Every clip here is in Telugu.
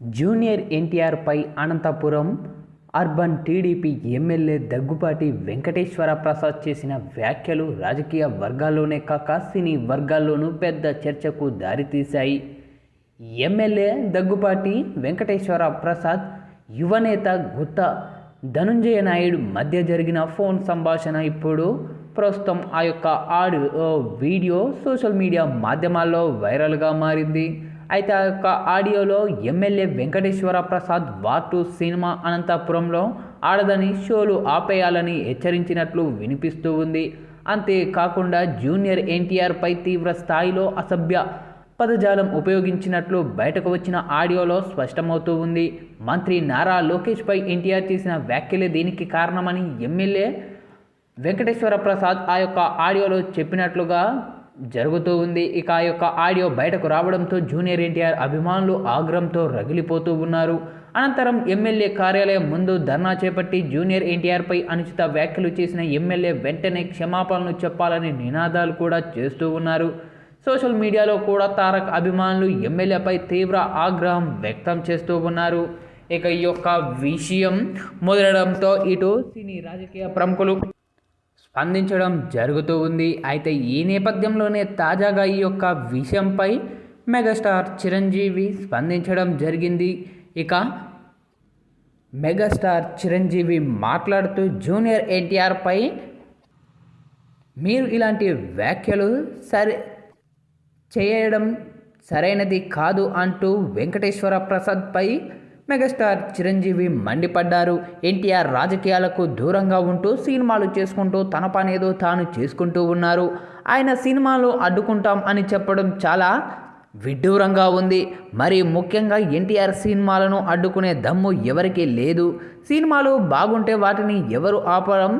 Junior ఎన్టీఆర్పై Anantapur urban TDP MLA Daggupati Venkateswara Prasad చేసిన వ్యాఖ్యలు రాజకీయ వర్గాల్లోనే కాక సినీ వర్గాల్లోనూ పెద్ద చర్చకు దారితీశాయి. ఎమ్మెల్యే దగ్గుపాటి వెంకటేశ్వర ప్రసాద్ యువనేత గుత్త ధనుంజయ నాయుడు మధ్య జరిగిన ఫోన్ సంభాషణ ఇప్పుడు ప్రస్తుతం ఆ యొక్క ఆడియో వీడియో సోషల్ మీడియా మాధ్యమాల్లో వైరల్గా మారింది. అయితే ఆ యొక్క ఆడియోలో MLA Venkateswara Prasad war two cinema అనంతపురంలో ఆడదని షోలు ఆపేయాలని హెచ్చరించినట్లు వినిపిస్తూ ఉంది. అంతేకాకుండా జూనియర్ ఎన్టీఆర్పై తీవ్ర స్థాయిలో అసభ్య పదజాలం ఉపయోగించినట్లు బయటకు వచ్చిన ఆడియోలో స్పష్టమవుతూ ఉంది. మంత్రి నారా లోకేష్పై ఎన్టీఆర్ చేసిన వ్యాఖ్యలే దీనికి కారణమని ఎమ్మెల్యే వెంకటేశ్వర ప్రసాద్ ఆ యొక్క ఆడియోలో చెప్పినట్లుగా జరుగుతూ ఉంది. ఇక ఆ యొక్క ఆడియో బయటకు రావడంతో జూనియర్ ఎన్టీఆర్ అభిమానులు ఆగ్రహంతో రగిలిపోతూ ఉన్నారు. అనంతరం ఎమ్మెల్యే కార్యాలయం ముందు ధర్నా చేపట్టి జూనియర్ ఎన్టీఆర్పై అనుచిత వ్యాఖ్యలు చేసిన ఎమ్మెల్యే వెంటనే క్షమాపణలు చెప్పాలని నినాదాలు కూడా చేస్తూ ఉన్నారు. సోషల్ మీడియాలో కూడా తారక్ అభిమానులు ఎమ్మెల్యేపై తీవ్ర ఆగ్రహం వ్యక్తం చేస్తూ ఉన్నారు. ఇక ఈ యొక్క విషయం మొదలడంతో ఇటు సినీ రాజకీయ ప్రముఖులు స్పందించడం జరుగుతూ ఉంది. అయితే ఈ నేపథ్యంలోనే తాజాగా ఈ యొక్క విషయంపై మెగాస్టార్ చిరంజీవి స్పందించడం జరిగింది. ఇక మెగాస్టార్ చిరంజీవి మాట్లాడుతూ జూనియర్ ఎన్టీఆర్పై మీరు ఇలాంటి వ్యాఖ్యలు సరే చేయడం సరైనది కాదు అంటూ వెంకటేశ్వర ప్రసాద్పై మెగాస్టార్ చిరంజీవి మండిపడ్డారు. ఎన్టీఆర్ రాజకీయాలకు దూరంగా ఉంటూ సినిమాలు చేసుకుంటూ తన పనేదో తాను చేసుకుంటూ ఉన్నారు. ఆయన సినిమాలు అడ్డుకుంటాం అని చెప్పడం చాలా విడ్డూరంగా ఉంది. మరి ముఖ్యంగా ఎన్టీఆర్ సినిమాలను అడ్డుకునే దమ్ము ఎవరికీ లేదు. సినిమాలు బాగుంటే వాటిని ఎవరు ఆపడం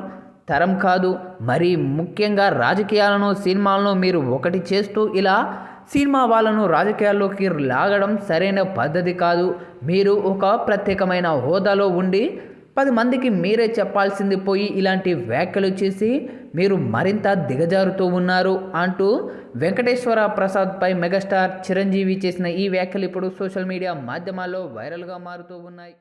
తరం కాదు. మరి ముఖ్యంగా రాజకీయాలను సినిమాలను మీరు ఒకటి చేస్తూ ఇలా సినిమా వాళ్ళను రాజకీయాల్లోకి లాగడం సరైన పద్ధతి కాదు. మీరు ఒక ప్రత్యేకమైన హోదాలో ఉండి పది మందికి మీరే చెప్పాల్సింది పోయి ఇలాంటి వ్యాఖ్యలు చేసి మీరు మరింత దిగజారుతూ ఉన్నారు అంటూ వెంకటేశ్వర ప్రసాద్పై మెగాస్టార్ చిరంజీవి చేసిన ఈ వ్యాఖ్యలు ఇప్పుడు సోషల్ మీడియా మాధ్యమాల్లో వైరల్గా మారుతూ ఉన్నాయి.